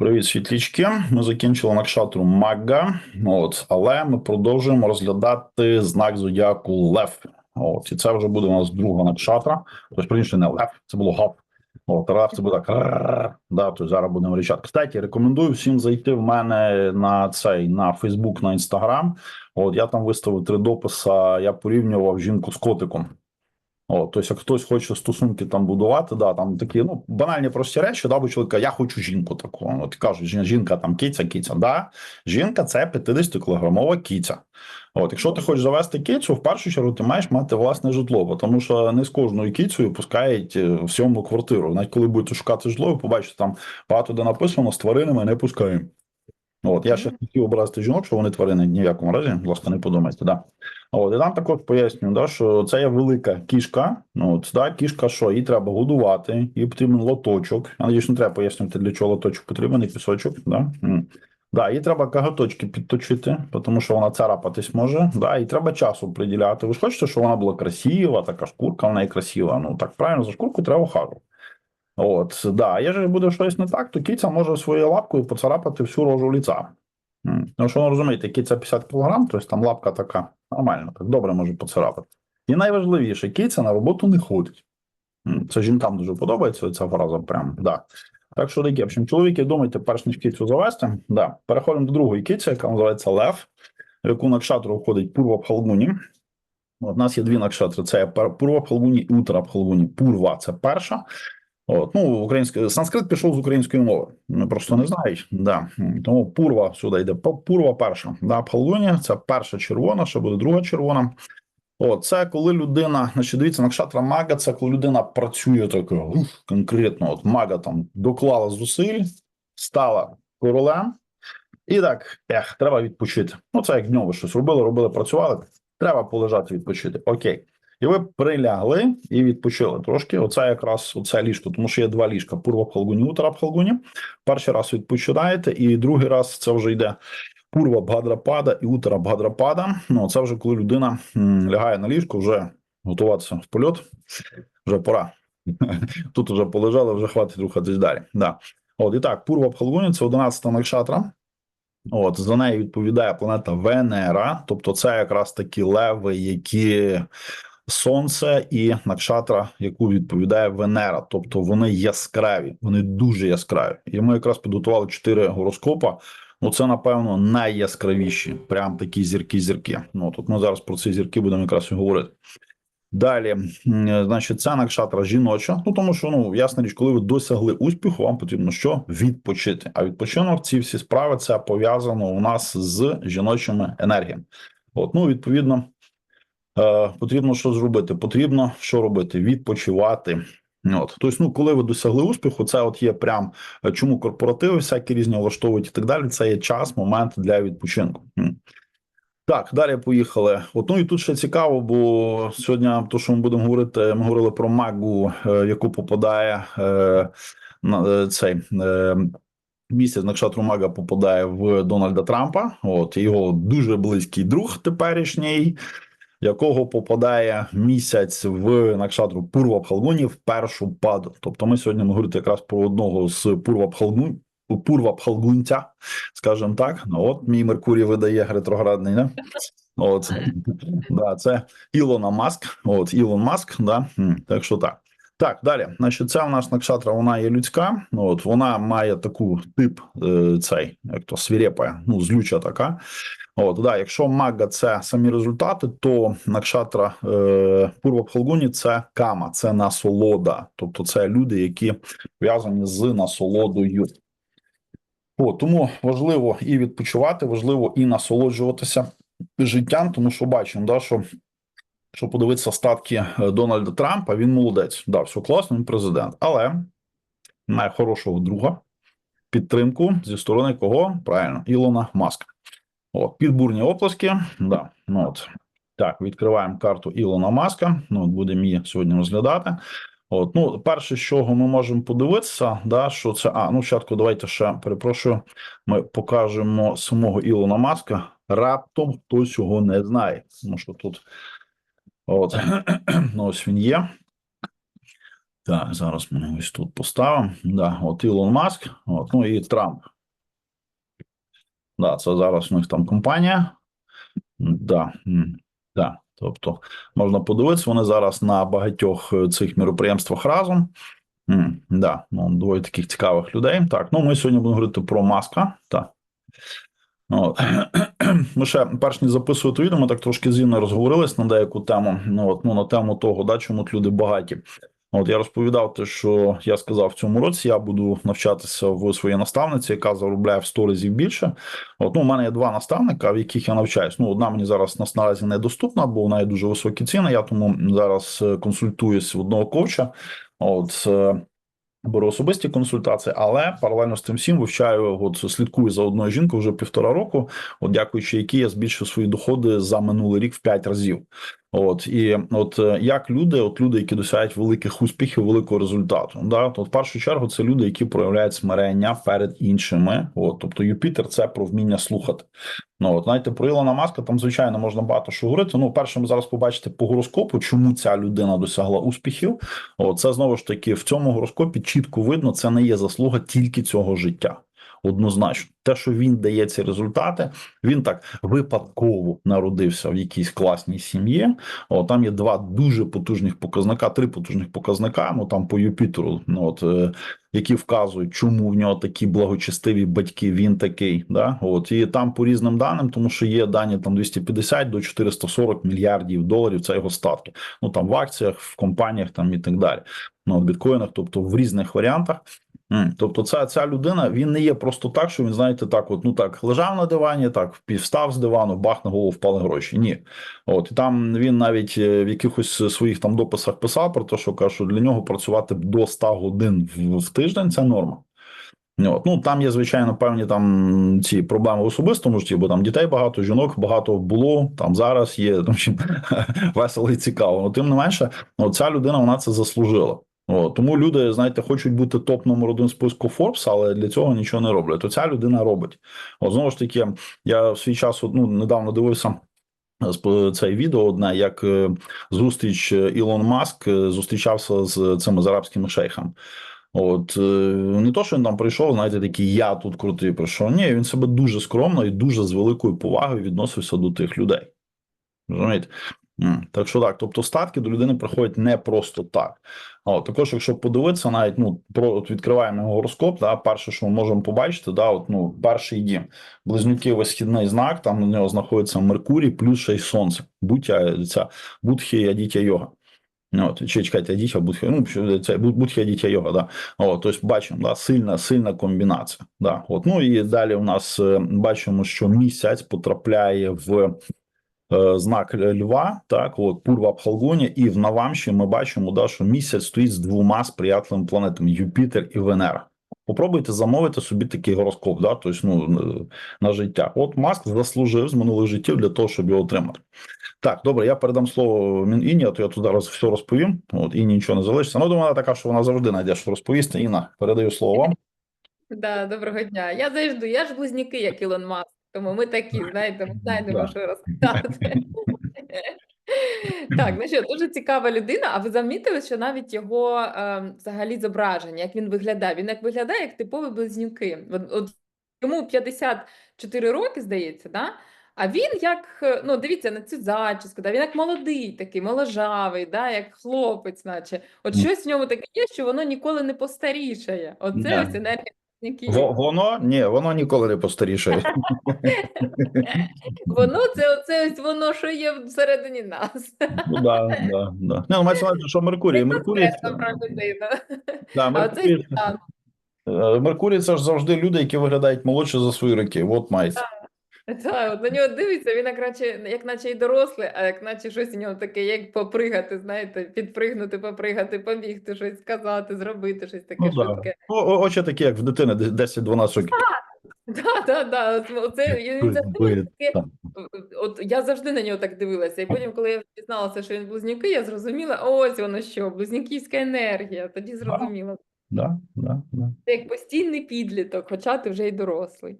Привіт, світлічки. Ми закінчили накшатру Мага, от, але ми продовжуємо розглядати знак зодіаку Лев. От, і це вже буде у нас друга накшатра. Тобто, раніше не Лев, це було Гав. От, Лев це буде так. Да, то зараз будемо рішати. Кстати, рекомендую всім зайти в мене на цей на Фейсбук, на Інстаграм. От я там виставив три дописа. Я порівнював жінку з котиком. О, тобто, як хтось хоче стосунки там будувати, да, там такі ну банальні прості речі, да, бо чоловіка, я хочу жінку таку. От кажуть, жінка там киця, киця. Да, жінка це 50 кілограмова киця. От, якщо ти хочеш завести кицю, в першу чергу ти маєш мати власне житло, тому що не з кожною кицею пускають е, в сьому квартиру. Навіть коли будете шукати житло, ви побачите там багато де написано з тваринами не пускаємо. От я ще хотів образити жінок, що вони тварини ні в якому разі, ласка, не подумайте. Да. От, і там також пояснюю, да, що це є велика кішка. Ну, от, да, кішка, що її треба годувати, їй потрібен лоточок. Я надіюсь, не треба пояснювати, для чого лоточок потрібен і пісочок. Да? Да, їй треба кагаточки підточити, тому що вона царапатись може. Да, і треба часу приділяти. Ви ж хочете, щоб вона була красива, така шкурка, вона і красива. Ну так правильно, за шкурку треба ухажувати. От, да, якщо буде щось не так, то киця може своєю лапкою поцарапати всю рожу ліца. Тому що ви розумієте, киця 50 кг, тобто там лапка така нормально, так добре може поцарапати. І найважливіше, киця на роботу не ходить. Це жінкам дуже подобається ця фраза. Прям да. Так що таке, в общем, чоловіки, думайте, перш ніж кицю завести. Да. Переходимо до другої киці, яка називається Лев, в яку накшатру входить Пурва Пхалгуні. У нас є дві накшатри: це Пурва Пхалгуні і Утра Пхалгуні. Пурва це перша. От, ну, українська санскрит пішов з української мови. Ну, Просто не знають. Да. Тому пурва сюди йде. Пурва перша. Да, Пхалгуні це перша червона, ще буде друга червона. О, це коли людина, значить, дивіться, накшатра мага, це коли людина працює таке ух, конкретно. От мага там доклала зусиль, стала королем, і так, ех, треба відпочити. Ну, це як днем ви щось робили, робили, працювали. Треба полежати, відпочити. Окей. І ви прилягли і відпочили трошки. Оце якраз оце ліжко, тому що є два ліжка: пурва Пхалгуні, утра Пхалгуні. Перший раз відпочинаєте, і другий раз це вже йде пурва Бгадрапада і утра Бгадрапада. Ну, це вже коли людина лягає на ліжко, вже готуватися в польот. Вже пора. Тут вже полежали, вже хватить рухатись далі. Да. От і так, пурва Пхалгуні це 11-та накшатра. От за нею відповідає планета Венера, тобто це якраз такі леви, які Сонце і накшатра, яку відповідає Венера, тобто вони яскраві, вони дуже яскраві. І ми якраз підготували чотири гороскопа. Ну, це напевно найяскравіші, прям такі зірки-зірки. Ну тут ми зараз про ці зірки будемо якраз і говорити. Далі, значить, ця накшатра жіноча. Ну тому що ну ясна річ, коли ви досягли успіху, вам потрібно що відпочити. А відпочинок, ці всі справи це пов'язано у нас з жіночими енергіями. От, ну відповідно, потрібно що зробити? Потрібно що робити? Відпочивати. От, тобто, ну, коли ви досягли успіху, це от є прям е, чому корпоративи всякі різні влаштовують і так далі. Це є час, момент для відпочинку. Так, далі поїхали. От, ну і тут ще цікаво, бо сьогодні, то, що ми будемо говорити, ми говорили про магу, е, в яку попадає е, на е, цей. Е, Місяць Накшатру Мага попадає в Дональда Трампа. От його дуже близький друг теперішній, якого попадає місяць в Накшатру Пурва Пхалгуні в першу паду. Тобто, ми сьогодні будемо говорити якраз про одного з Пурва Пхалгун, Пурва Пхалгунця, скажімо так. Ну, от мій Меркурій видає ретроградний, не? От да, це Ілона Маск. От Ілон Маск, да. Так що так. Так, далі. Значить, ця у нас накшатра, вона є людська. От вона має таку тип е, цей, як то свірепа, ну, злюча така. От, да, якщо мага це самі результати, то накшатра е, Пурва Пхалгуні це кама, це насолода. Тобто це люди, які пов'язані з насолодою. О, тому важливо і відпочивати, важливо і насолоджуватися життям, тому що бачимо, да, що, що подивитися статки е, Дональда Трампа, він молодець. Да, все класно, він президент, але має хорошого друга, підтримку зі сторони кого? Правильно, Ілона Маска. От, підбурні оплески. Да, ну от. Так, відкриваємо карту Ілона Маска. Ну, от будемо її сьогодні розглядати. От, ну, перше, з чого ми можемо подивитися, да, що це. А, ну, спочатку, давайте ще перепрошую. Ми покажемо самого Ілона Маска. Раптом хтось його не знає. Тому що тут от, ну, ось він є. Так, зараз ми ось тут поставимо. Да, от Ілон Маск, от, ну і Трамп. Да, це зараз у них там компанія. Да, да. Тобто можна подивитися, вони зараз на багатьох е, цих міроприємствах разом. Да, ну, двоє таких цікавих людей. Так, ну ми сьогодні будемо говорити про маска. Так. От. Ми ще перш ніж записувати відео, ми так трошки з Інною розговорились на деяку тему. Ну, от, ну, на тему того, да, чому люди багаті. От я розповідав те, що я сказав в цьому році. Я буду навчатися в своїй наставниці, яка заробляє в 100 разів більше. От ну, у мене є два наставника, в яких я навчаюсь. Ну, одна мені зараз нас наразі недоступна, бо вона є дуже високі ціни. Я тому зараз е, консультуюсь в одного ковча. От е, беру особисті консультації, але паралельно з тим всім вивчаю, от слідкую за одною жінкою вже півтора року, от дякуючи якій я збільшив свої доходи за минулий рік в п'ять разів. От і от е, як люди, от люди, які досягають великих успіхів, великого результату, да, то в першу чергу це люди, які проявляють смирення перед іншими. От, тобто Юпітер це про вміння слухати. Ну от знаєте, про Ілона Маска там звичайно можна багато що говорити. Ну, перше, ми зараз побачите по гороскопу, чому ця людина досягла успіхів. О, це знову ж таки в цьому гороскопі чітко видно, це не є заслуга тільки цього життя. Однозначно, те, що він дає ці результати, він так випадково народився в якійсь класній сім'ї. О, там є два дуже потужних показника, три потужних показника. Ну там по Юпітеру, ну от е, які вказують, чому в нього такі благочестиві батьки. Він такий, да от і там по різним даним, тому що є дані там 250 до 440 мільярдів доларів. Це його статки. Ну там в акціях, в компаніях там і так далі. Ну в біткоїнах, тобто в різних варіантах. Тобто, ця ця людина він не є просто так, що він знаєте, так, от ну так лежав на дивані, так встав з дивану, бах на голову впали гроші. Ні, от і там він навіть е, в якихось своїх там дописах писав про те, що каже, що для нього працювати до 100 годин в, в тиждень це норма. От. Ну там є звичайно певні там ці проблеми в особистому житті, бо там дітей багато, жінок багато було. Там зараз є там чим весело і цікаво. Ну, тим не менше, от ця людина вона це заслужила. О, тому люди, знаєте, хочуть бути топ номер один списку Forbes, але для цього нічого не роблять. То ця людина робить. От знову ж таки, я в свій час ну, недавно дивився. Це відео одне, як е, зустріч е, Ілон Маск е, зустрічався з цими з арабськими шейхами. От не то, що він там прийшов, знаєте, такий я тут крутий прийшов. Ні, він себе дуже скромно і дуже з великою повагою відносився до тих людей. Розумієте? Так що так, тобто статки до людини приходять не просто так. От, також, якщо подивитися, навіть ну про от відкриваємо гороскоп, да, перше, що ми можемо побачити, да, от ну перший дім, близнюки висхідний знак, там на нього знаходиться Меркурій, плюс ще й сонце. Будья ця будхі адітя йога. От, чи чекайте, адітя, будхі, ну це будхі адітя йога, да. От, тобто бачимо, да, сильна, сильна комбінація. Да. От, ну і далі у нас е, бачимо, що місяць потрапляє в. Е, знак Льва, так от Пурва Пхалгоні, і в Навамші ми бачимо, да, що місяць стоїть з двома сприятливими планетами Юпітер і Венера. Попробуйте замовити собі такий гороскоп, да, тобто, ну, на життя. От Маск заслужив з минулих життів для того, щоб його отримати. Так, добре, я передам слово Мініні, а то я тут зараз все розповім. От і нічого не залишиться. Ну, думаю, така, що вона завжди знайде, що розповісти. Інна, передаю слово вам. Да, доброго дня. Я завжди, я ж близнюки, як Ілон Маск. Тому ми такі, знаєте, ми знайдемо, що розказати. Так, ну що, дуже цікава людина. А ви замітили, що навіть його е, взагалі зображення, як він виглядає? Він як виглядає як типові близнюки. От, от йому 54 роки, здається, да? А він як, е, ну дивіться на цю зачіску, да? він як молодий такий, моложавий, да? як хлопець, наче. От щось в ньому таке є, що воно ніколи не постарішає. Оце Да. ось енергія Во- Воно ні, воно ніколи не постарішає. Воно це оце ось воно, що є всередині нас. Ну да, да, да. Не, ну мається на увазі, що Меркурій, Меркурій, це... да, Меркурій, е, Меркурій це ж завжди люди, які виглядають молодше за свої роки. От мається. Так, от на нього дивиться, він як наче, як наче й дорослий, а як наче щось у нього таке, як попригати, знаєте, підпригнути, попригати, побігти, щось сказати, зробити, щось таке Ну, швидке. О, о- очі такі, як в дитини, де- 10-12 років. Да, да, да. завжди таке, так. от я завжди на нього так дивилася. І потім, коли я дізналася, що він близнюки, я зрозуміла, ось воно що, близнюківська енергія. Тоді зрозуміла. Да, да, да. Це як постійний підліток, хоча ти вже й дорослий.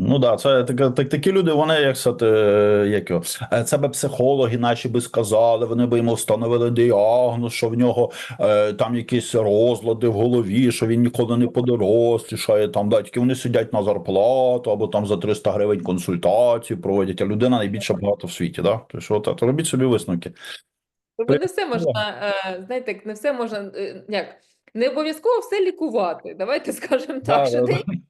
Ну да, це таке- так, такі люди, вони як сказати, е, як його, е, це би психологи наші би сказали, вони би йому встановили діагноз, що в нього е, там якісь розлади в голові, що він ніколи не подорослішає, там да, тільки вони сидять на зарплату або там за 300 гривень консультації проводять, а людина найбільше багато в світі. Да? Тобто, от, от, робіть собі висновки. Тобто не все можна, е, знаєте, не все можна, як, не обов'язково все лікувати. Давайте скажемо так, що деякі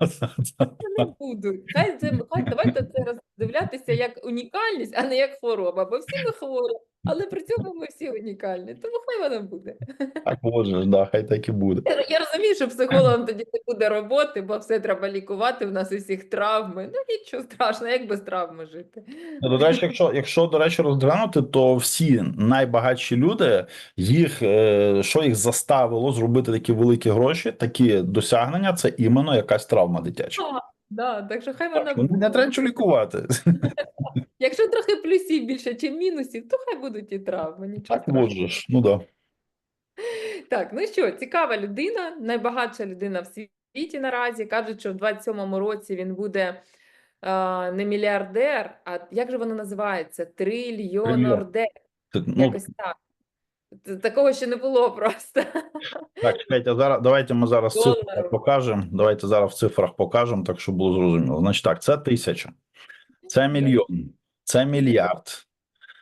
не будуть. Хай це, хай давайте це роздивлятися як унікальність, а не як хвороба, бо всі ми хворі, але при цьому ми всі унікальні. Тому хай вона буде. Так, ж, да, хай так і буде. Я, я розумію, що психологам тоді не буде роботи, бо все треба лікувати, в нас усіх травми. Ну нічого страшного, як без травми жити. Ну, До речі, якщо, якщо до речі, розглянути, то всі найбагатші люди, їх е, що їх заставило зробити такі великі гроші, такі досягнення, це іменно якась травма дитяча. Да, так що хай вона Так, ну, не треба нічого лікувати. Якщо трохи плюсів більше, ніж мінусів, то хай будуть і травми. Нічого Так страшного. можеш. Ну да. Так, ну що, цікава людина, найбагатша людина в світі наразі. Кажуть, що в 27-му році він буде а, не мільярдер, а як же воно називається? Трильйонордер. Ну, Якось так. Такого ще не було просто. так, чекайте, зараз давайте ми зараз в цифрах покажемо. Давайте зараз в цифрах покажемо, так щоб було зрозуміло. Значить, так, це тисяча, це мільйон, це мільярд,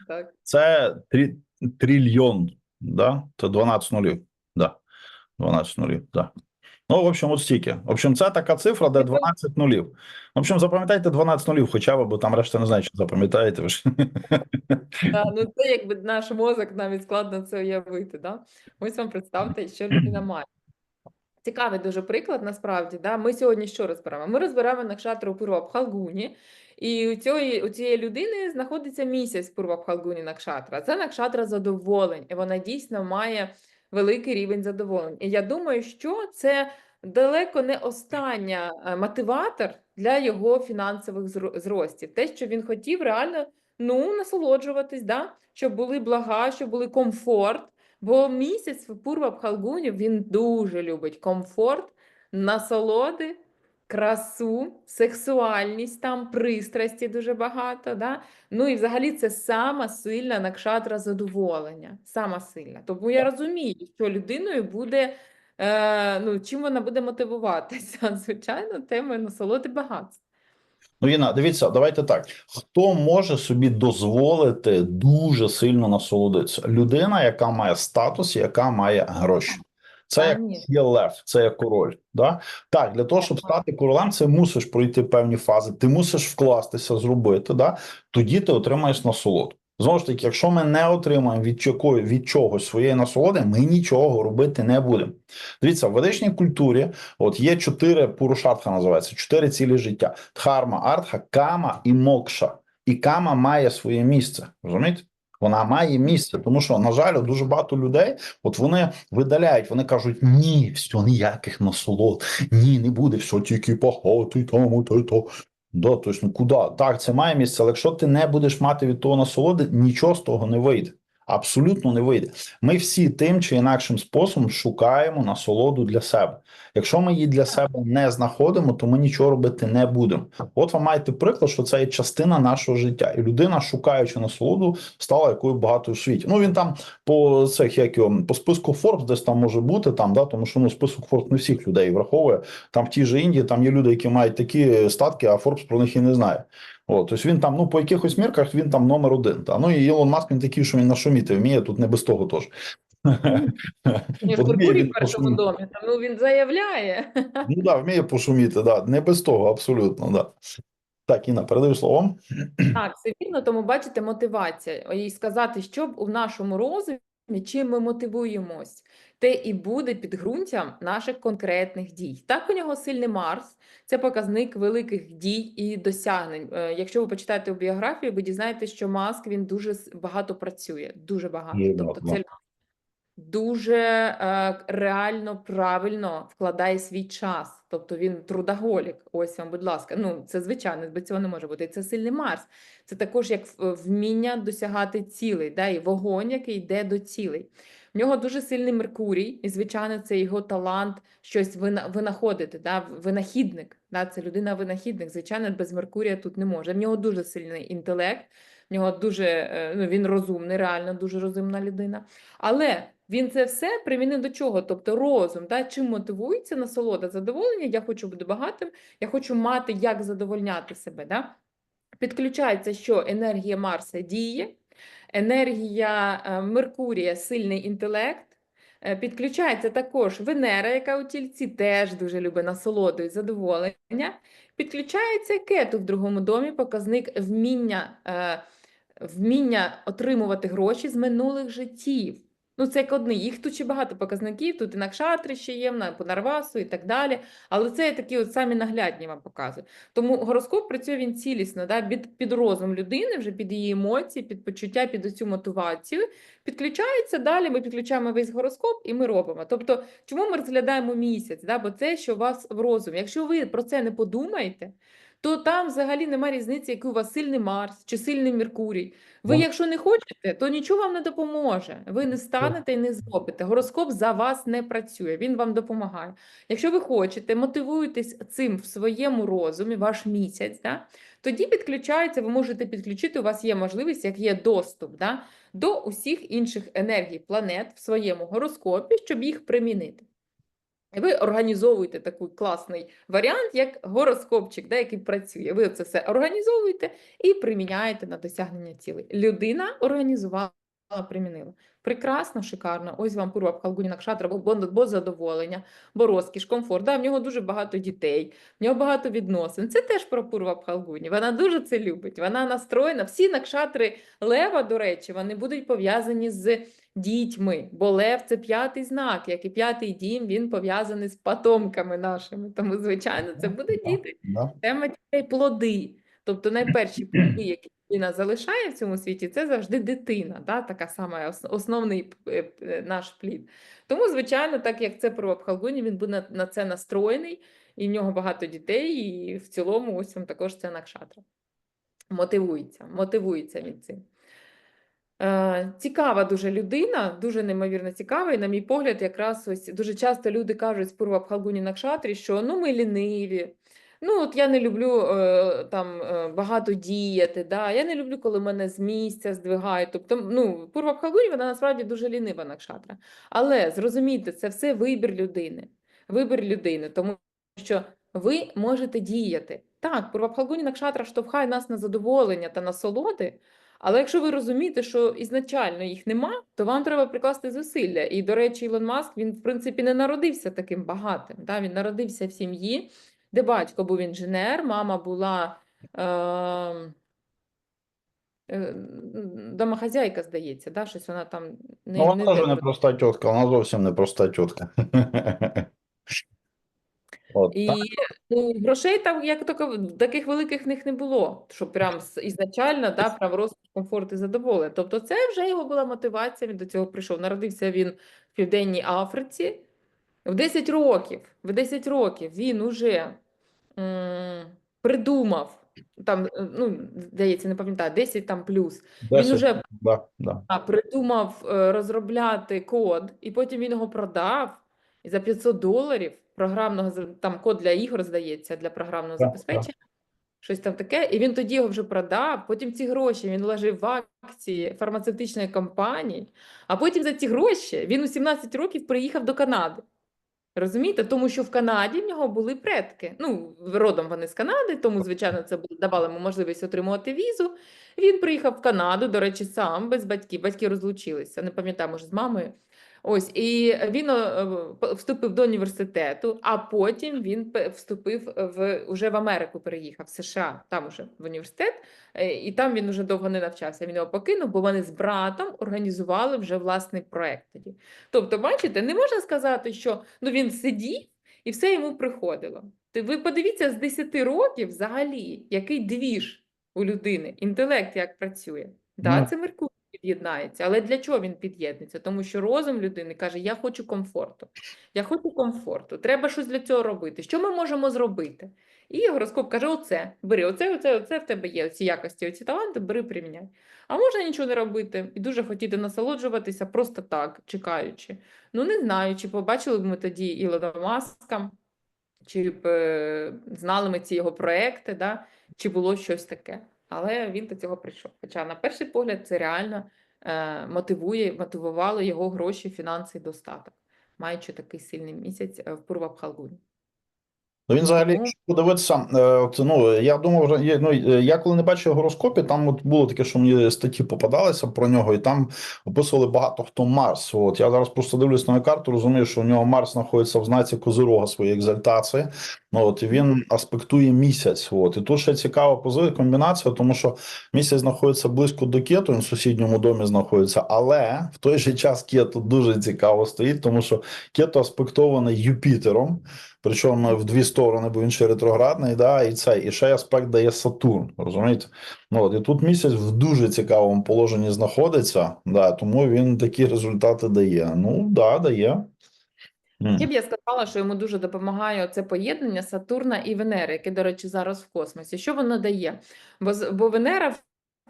Так. Це трі, трильйон, да? Це 12 нулів. Да. 12 нулів, да. Ну, в общем, от стільки. В общем, це така цифра, де 12 нулів. В общем, запам'ятайте 12 нулів хоча б, бо там решта не знаю, чи запам'ятаєте ви ж. Да, ну це якби наш мозок навіть складно це уявити. Да? Ось вам представте, що людина має. Цікавий дуже приклад, насправді. Да? Ми сьогодні що розберемо? Ми розберемо накшатру Пурва Бхалгуні, і у цієї, у цієї людини знаходиться місяць Пурва Бхалгуні Накшатра. Це накшатра задоволень, і вона дійсно має великий рівень задоволень. І я думаю, що це далеко не остання е, мотиватор для його фінансових зростів. Те, що він хотів реально ну, насолоджуватись, да? щоб були блага, щоб були комфорт. Бо місяць в Пурва Пхалгуні він дуже любить комфорт, насолоди, красу, сексуальність, там пристрасті дуже багато. Да? Ну і взагалі це сама сильна накшатра задоволення. Сама сильна. Тому я розумію, що людиною буде, е, ну, чим вона буде мотивуватися. Звичайно, темою насолоди багатства. Ну, Іна, дивіться, давайте так. Хто може собі дозволити дуже сильно насолодитися? Людина, яка має статус, яка має гроші. Це як Ні. є лев, це як король. Да? Так, для того, щоб стати королем, це мусиш пройти певні фази. Ти мусиш вкластися, зробити. Да? Тоді ти отримаєш насолоду. Знову ж таки, якщо ми не отримаємо від чого, від чогось своєї насолоди, ми нічого робити не будемо. Дивіться, в ведичній культурі от є чотири пурушартха, називається чотири цілі життя: дхарма, артха, кама і мокша. І кама має своє місце. Розумієте? Вона має місце, тому що, на жаль, дуже багато людей, от вони видаляють, вони кажуть: ні, все, ніяких насолод, ні, не буде, все тільки пахати, там, то, то. Да, тобто, ну куди? Так, це має місце, але якщо ти не будеш мати від того насолоди, нічого з того не вийде. Абсолютно не вийде. Ми всі тим чи інакшим способом шукаємо насолоду для себе. Якщо ми її для себе не знаходимо, то ми нічого робити не будемо. От ви маєте приклад, що це є частина нашого життя, і людина, шукаючи насолоду, стала якою багатою в світі. Ну він там по цих як його, по списку Forbes десь там може бути там, да, тому що ну список Forbes не всіх людей враховує. Там в тій же Індії там є люди, які мають такі статки, а Forbes про них і не знає. От, тобто він там, ну по якихось мірках він там номер один. Та ну і Ілон Маск він такий, що він нашуміти вміє, тут не без того теж. Ні, в в першому домі, ну він заявляє. Ну да, вміє пошуміти, да, не без того, абсолютно, да. Так, Інна, передаю слово. Так, все вірно, тому бачите, мотивація. І сказати, що у нашому розумі, чим ми мотивуємось, те і буде підґрунтям наших конкретних дій. Так, у нього сильний Марс, це показник великих дій і досягнень. Е, Якщо ви почитаєте у біографію, ви дізнаєтесь, що Маск він дуже багато працює, дуже багато. Є, Тобто це дуже е, реально правильно вкладає свій час. Тобто він трудоголік. Ось вам, будь ласка. Ну, це звичайно, без цього не може бути. Це сильний Марс. Це також як вміння досягати цілей, да, і вогонь, який йде до цілей. В нього дуже сильний Меркурій, і, звичайно, це його талант щось вина, винаходити, да? винахідник. Да? Це людина-винахідник. Звичайно, без Меркурія тут не може. В нього дуже сильний інтелект, в нього дуже е, ну, він розумний, реально дуже розумна людина. Але він це все примінив до чого? Тобто розум, да? чим мотивується насолода, задоволення. Я хочу бути багатим, я хочу мати, як задовольняти себе. Да? Підключається, що енергія Марса діє, енергія е, Меркурія сильний інтелект. Е, Підключається також Венера, яка у тільці теж дуже любить насолоду і задоволення. Підключається кету в другому домі, показник вміння, е, вміння отримувати гроші з минулих життів. Ну, це як одні. Їх тут ще багато показників, тут і накшатри ще є, на Пунарвасу і так далі. Але це я такі от самі наглядні вам показую. Тому гороскоп працює він цілісно, да, під, під розум людини, вже під її емоції, під почуття, під оцю мотивацію. Підключається далі, ми підключаємо весь гороскоп і ми робимо. Тобто, чому ми розглядаємо місяць? Да? Бо це, що у вас в розумі. Якщо ви про це не подумаєте, то там взагалі немає різниці, який у вас сильний Марс чи сильний Меркурій. Ви, Ну. якщо не хочете, то нічого вам не допоможе. Ви не станете і не зробите. Гороскоп за вас не працює, він вам допомагає. Якщо ви хочете, мотивуєтесь цим в своєму розумі, ваш місяць, да, тоді підключається, ви можете підключити, у вас є можливість, як є доступ да, до усіх інших енергій планет в своєму гороскопі, щоб їх примінити. Ви організовуєте такий класний варіант, як гороскопчик, да, який працює. Ви це все організовуєте і приміняєте на досягнення цілей. Людина організувала, примінила. Прекрасно, шикарно. Ось вам Пурва Пхалгуні Накшатра, бо, бо, бо задоволення, бо розкіш, комфорт. Да, в нього дуже багато дітей, в нього багато відносин. Це теж про Пурва Пхалгуні. Вона дуже це любить. Вона настроєна. Всі накшатри лева, до речі, вони будуть пов'язані з дітьми, бо лев це п'ятий знак, як і п'ятий дім, він пов'язаний з потомками нашими. Тому, звичайно, це буде діти. Тема дітей плоди. Тобто найперші плоди, які людина залишає в цьому світі, це завжди дитина, да? така сама ос- основний е, е, наш плід. Тому, звичайно, так як це про Абхалгуні, він буде на, це настроєний, і в нього багато дітей, і в цілому ось вам також це накшатра. Мотивується, мотивується він цим. Е, Цікава дуже людина, дуже неймовірно цікава. І, на мій погляд, якраз ось дуже часто люди кажуть з Пурва Бхалгуні Накшатрі, що ну ми ліниві. Ну, от я не люблю е, там е, багато діяти, да? я не люблю, коли мене з місця здвигають. Тобто, ну, Пурва Бхалгуні, вона насправді дуже лінива Накшатра. Але зрозумійте, це все вибір людини. Вибір людини, тому що ви можете діяти. Так, Пурва Бхалгуні Накшатра штовхає нас на задоволення та насолоди, але якщо ви розумієте, що ізначально їх нема, то вам треба прикласти зусилля. І, до речі, Ілон Маск, він, в принципі, не народився таким багатим. Да? Він народився в сім'ї, де батько був інженер, мама була е, е, домохазяйка, здається, да? щось вона там не, Ну, вона теж не проста тітка, вона зовсім не проста тітка. От, І так. ну, грошей там як тако, таких великих в них не було, що прям з- ізначально да, прям розкіш, комфорт і задоволення. Тобто це вже його була мотивація, він до цього прийшов. Народився він в Південній Африці. В 10 років, в 10 років він уже м, придумав, там, е, ну, здається, не пам'ятаю, 10 там плюс. Він Десять, уже да, да. придумав е, розробляти код, і потім він його продав і за 500 доларів програмного там код для ігор, здається, для програмного Так, забезпечення. Щось там таке, і він тоді його вже продав. Потім ці гроші він вложив в акції фармацевтичної компанії, а потім за ці гроші він у 17 років приїхав до Канади. Розумієте? Тому що в Канаді в нього були предки. Ну, родом вони з Канади, тому, звичайно, це давало йому можливість отримувати візу. Він приїхав в Канаду, до речі, сам без батьків. Батьки розлучилися, не пам'ятаю, може, з мамою. Ось, і він е, вступив до університету, а потім він вступив в уже в Америку, переїхав в США, там уже в університет, е, і там він уже довго не навчався. Він його покинув, бо вони з братом організували вже власний проект тоді. Тобто, бачите, не можна сказати, що ну він сидів і все йому приходило. Ви подивіться з 10 років взагалі, який двіж у людини, інтелект як працює. Да, Ну. це Меркурій. Під'єднається. Але для чого він під'єднується? Тому що розум людини каже: Я хочу комфорту. Я хочу комфорту. Треба щось для цього робити. Що ми можемо зробити? І гороскоп каже: Оце, бери, оце, оце, оце в тебе є. Ці якості, оці таланти, бери, приміняй. А можна нічого не робити і дуже хотіти насолоджуватися просто так, чекаючи. Ну, не знаю, чи побачили б ми тоді Ілона Маска, чи б е, знали ми ці його проекти, да? чи було щось таке. Але він до цього прийшов. Хоча, на перший погляд, це реально е, мотивує, мотивувало його гроші, фінанси і достаток, маючи такий сильний місяць е, в Пурвабхалгуні. Ну, він взагалі, якщо подивитися, е, ну, я думав, вже ну, е, я коли не бачив гороскопі, там от було таке, що мені статті попадалися про нього, і там описували багато хто Марс. От я зараз просто дивлюсь на карту, розумію, що у нього Марс знаходиться в знаці Козирога своєї екзальтації. Ну, от, і він аспектує місяць. От, і тут ще цікава пози- комбінація, тому що місяць знаходиться близько до кету, він в сусідньому домі знаходиться, але в той же час кету дуже цікаво стоїть, тому що кету аспектований Юпітером. Причому в дві сторони, бо він ще ретроградний, да, і це, і ще аспект дає Сатурн. Розумієте? Ну, от, і тут місяць в дуже цікавому положенні знаходиться, да, тому він такі результати дає. Ну, да, дає. Я б я сказала, що йому дуже допомагає це поєднання Сатурна і Венери, яке, до речі, зараз в космосі. Що воно дає? Бо, бо Венера в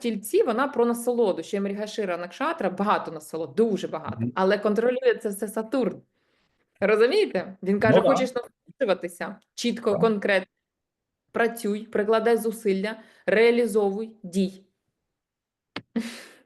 тільці вона про насолоду. Ще Мрігашира Накшатра багато насолод, дуже багато. Але контролює це все Сатурн. Розумієте? Він каже: Ну хочеш насолоджуватися чітко, Так. конкретно. Працюй, прикладай зусилля, реалізовуй, дій.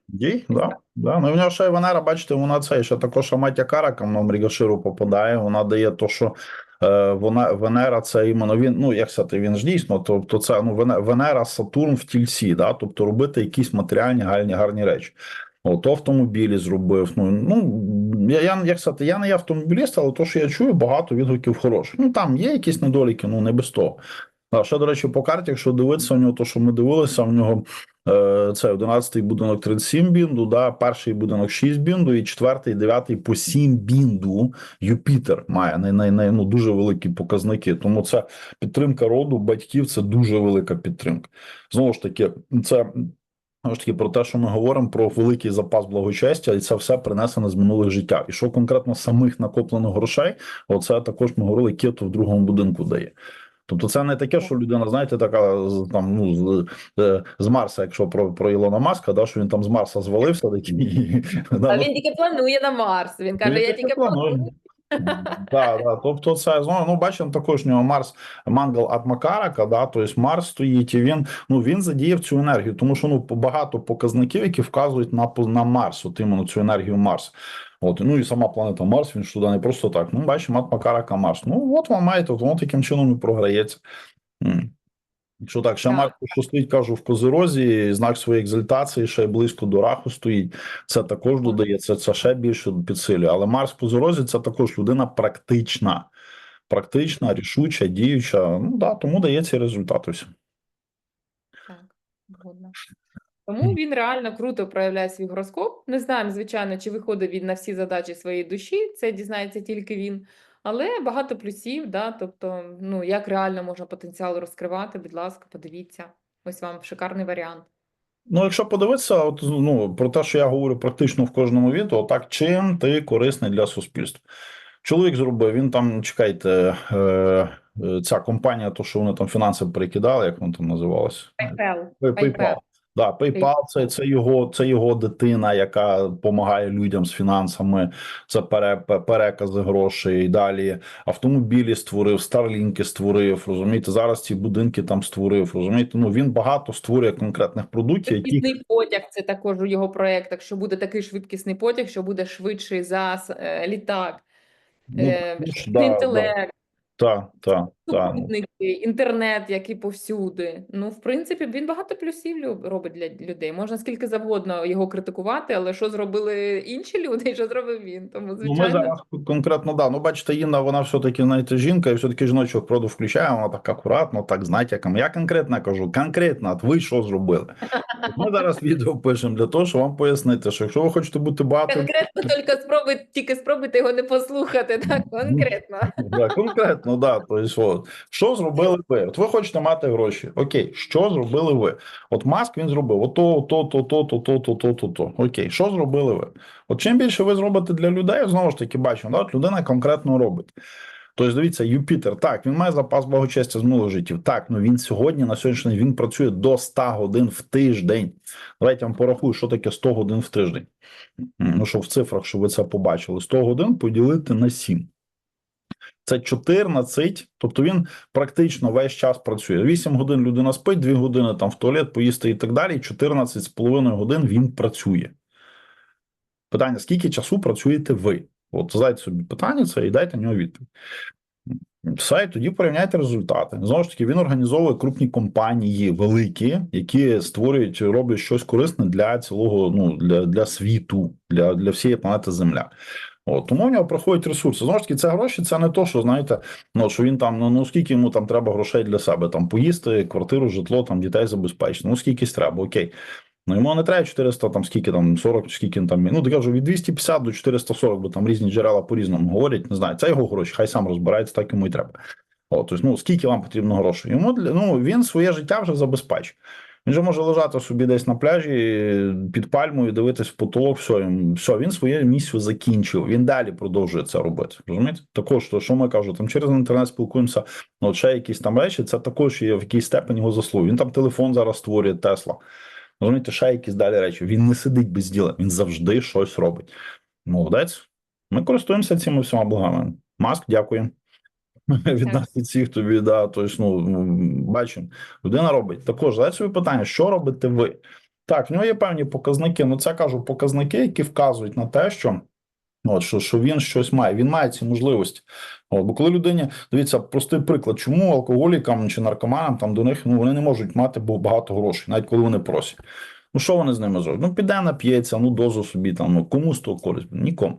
Дій, да, да. Ну, в нього ще й Венера, бачите, вона це ще також Аматя Карака на Мрігаширу попадає. Вона дає то, що е, вона, Венера це іменно він, ну як сказати, він ж дійсно, тобто це ну, Венера, Сатурн в тільці, да, тобто робити якісь матеріальні гарні, гарні речі. От автомобілі зробив. Ну, ну я, я як сказати, я не є автомобіліст, але то, що я чую, багато відгуків хороших. Ну там є якісь недоліки, ну не без того. А ще, до речі, по карті, якщо дивитися у нього, то що ми дивилися, в нього е, це 11-й будинок 37 бінду, да, перший будинок 6 бінду, і четвертий, дев'ятий по 7 бінду Юпітер має най, най, най, ну, дуже великі показники. Тому це підтримка роду, батьків це дуже велика підтримка. Знову ж таки, це. Знову ж таки, про те, що ми говоримо про великий запас благочестя, і це все принесено з минулих життя. І що конкретно самих накоплених грошей, оце також ми говорили, кету в другому будинку дає. Тобто, це не таке, що людина, знаєте, така там ну з, е, з Марса, якщо про, про Ілона Маска, да, що він там з Марса звалився, такий А він тільки планує на Марс. Він каже: Я тільки планую. Да, да. Тобто, це знову ну, бачимо також нього Марс Мангал Атмакарака, да, тобто Марс стоїть, і він ну він задіяв цю енергію, тому що ну багато показників, які вказують на на Марс, от іменно цю енергію Марс. От, ну і сама планета Марс, він ж туди не просто так. Ну, бачимо, Атмакарака Марс. Ну, от вам маєте, воно таким чином і програється. Якщо так, ще Так. Марс, що стоїть, кажу, в Козирозі, знак своєї екзальтації, ще близько до раху стоїть. Це також додає, це, це ще більше підсилює. Але Марс в Козирозі це також людина практична, практична, рішуча, діюча. Ну да, тому дає ці результати. всі. Так, згодна. Тому він реально круто проявляє свій гороскоп. Не знаємо, звичайно, чи виходить він на всі задачі своєї душі, це дізнається тільки він. Але багато плюсів, да, тобто, ну, як реально можна потенціал розкривати, будь ласка, подивіться. Ось вам шикарний варіант. Ну, якщо подивитися, от, ну, про те, що я говорю практично в кожному відео, так чим ти корисний для суспільства? Чоловік зробив, він там, чекайте, е, е, ця компанія, то, що вони там фінанси перекидали, як воно там називалося? PayPal. Pay- PayPal. Да, PayPal це, це його це його дитина, яка допомагає людям з фінансами. Це пере, перекази грошей. І Далі автомобілі створив, старлінки створив. Розумієте, зараз ці будинки там створив. Розумієте, ну він багато створює конкретних продуктів, які потяг це також у його проєктах, що буде такий швидкісний потяг, що буде швидший за е, літак, ну, е, да, да, інтелект. та, та, та. Супутники, інтернет, який повсюди. Ну, в принципі, він багато плюсів лю- робить для людей. Можна скільки завгодно його критикувати, але що зробили інші люди, і що зробив він? Тому, Ну, ми зараз конкретно да. Ну, бачите, Інна, вона все-таки знаєте, жінка, і все-таки жіночок проду включає, вона так акуратно, так з натяком. Я конкретно кажу, конкретно, от ви що зробили? Ми зараз відео пишемо для того, щоб вам пояснити, що якщо ви хочете бути багато конкретно тільки спробуй, тільки спробуйте його не послухати, так, конкретно. Да, конкретно, да, тобто, що зробили ви? От ви хочете мати гроші. Окей, що зробили ви? От Маск він зробив ото, то, то, то, то, то, то, то, то, то. Окей, що зробили ви? От чим більше ви зробите для людей, знову ж таки бачимо, да, от людина конкретно робить. Тобто, дивіться, Юпітер, так, він має запас благочестя з минулих життів. Так, ну він сьогодні, на сьогоднішній день, він працює до 100 годин в тиждень. Давайте я вам порахую, що таке 100 годин в тиждень. Ну, що в цифрах, щоб ви це побачили. 100 годин поділити на 7. Це 14, тобто він практично весь час працює. 8 годин людина спить, 2 години там в туалет, поїсти і так далі. 14 з половиною годин він працює. Питання: скільки часу працюєте ви? От задайте собі питання це і дайте на нього відповідь. Все, і тоді порівняйте результати. Знову ж таки, він організовує крупні компанії, великі, які створюють, роблять щось корисне для цілого, ну для, для світу, для, для всієї планети Земля. От, тому в нього проходять ресурси. Знову ж таки, це гроші, це не то, що знаєте, ну що він там, ну, ну скільки йому там треба грошей для себе, там поїсти, квартиру, житло, там дітей забезпечити. Ну скількись треба, окей. Ну йому не треба 400, там скільки там 40, скільки там. Ну так кажу, від 250 до 440, бо там різні джерела по-різному говорять. Не знаю, це його гроші, хай сам розбирається, так йому і треба. От, тобто, ну скільки вам потрібно грошей? Йому ну він своє життя вже забезпечив. Він же може лежати собі десь на пляжі під пальмою, дивитись в потолок, все, все, він свою місію закінчив. Він далі продовжує це робити. Розумієте? Також, то, що ми кажу, там через інтернет спілкуємося, ну, ще якісь там речі, це також є в якійсь степені його заслуги. Він там телефон зараз створює, Тесла. Розумієте, ще якісь далі речі. Він не сидить без діла, він завжди щось робить. Молодець. Ми користуємося цими всіма благами. Маск, дякую. Від нас від всіх тобі, да, тобто, ну, бачимо, людина робить. Також задайте собі питання, що робите ви? Так, в нього є певні показники. Ну, це кажу, показники, які вказують на те, що. От що, що він щось має, він має ці можливості. От, бо коли людині дивіться, простий приклад, чому алкоголікам чи наркоманам там до них ну вони не можуть мати багато грошей, навіть коли вони просять. Ну що вони з ними зроблять? Ну піде нап'ється, ну дозу собі там, ну кому з того користь? Нікому.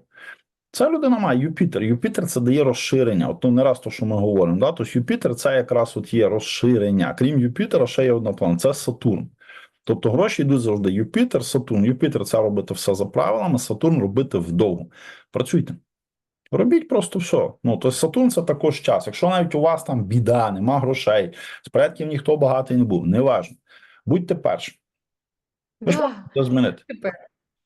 Ця людина має Юпітер. Юпітер це дає розширення. От ну, не раз то, що ми говоримо. Да? Тобто Юпітер це якраз от є розширення. Крім Юпітера, ще є одна планета це Сатурн. Тобто гроші йдуть завжди Юпітер, Сатурн. Юпітер це робити все за правилами, Сатурн робити вдовго. Працюйте. Робіть просто все. Ну, тобто Сатурн це також час. Якщо навіть у вас там біда, нема грошей, з предків ніхто багатий не був, неважно. Будьте першим. Ви ж. Це змінити.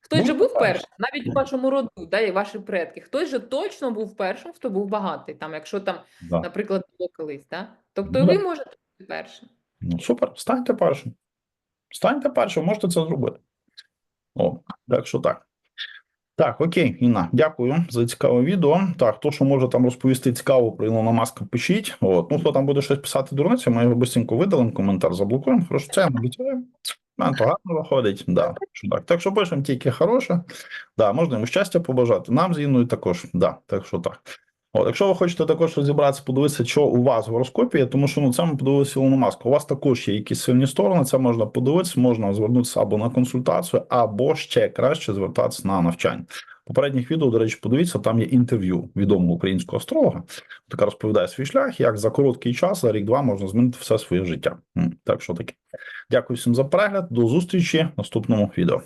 Хтось же Ну, був першим, навіть у вашому роду, да, і ваші предки. Хтось же точно був першим, хто був багатий, там, якщо там, Да. наприклад, було колись, да? Тобто Ну, ви можете бути першим. Ну, супер, станьте першим. Станьте першим, можете це зробити. О, так що так. Так, окей, Інна, дякую за цікаве відео. Так, хто що може там розповісти цікаво про Ілона Маска, пишіть. От. Ну, хто там буде щось писати дурниці, ми його бисенько видалимо, коментар заблокуємо. Хорошо, це я не обіцяю. Нам то виходить. Да, так. так що пишемо тільки хороше. Да, можна йому щастя побажати. Нам з Інною також. Да, так що так. От, якщо ви хочете також розібратися, подивитися, що у вас в гороскопі, тому що ну це ми подивилися Ілону Маску. У вас також є якісь сильні сторони. Це можна подивитися, можна звернутися або на консультацію, або ще краще звертатися на навчання. Попередніх відео, до речі, подивіться, там є інтерв'ю відомого українського астролога, яка розповідає свій шлях, як за короткий час, за рік-два можна змінити все своє життя. Так що таке. Дякую всім за перегляд. До зустрічі в наступному відео.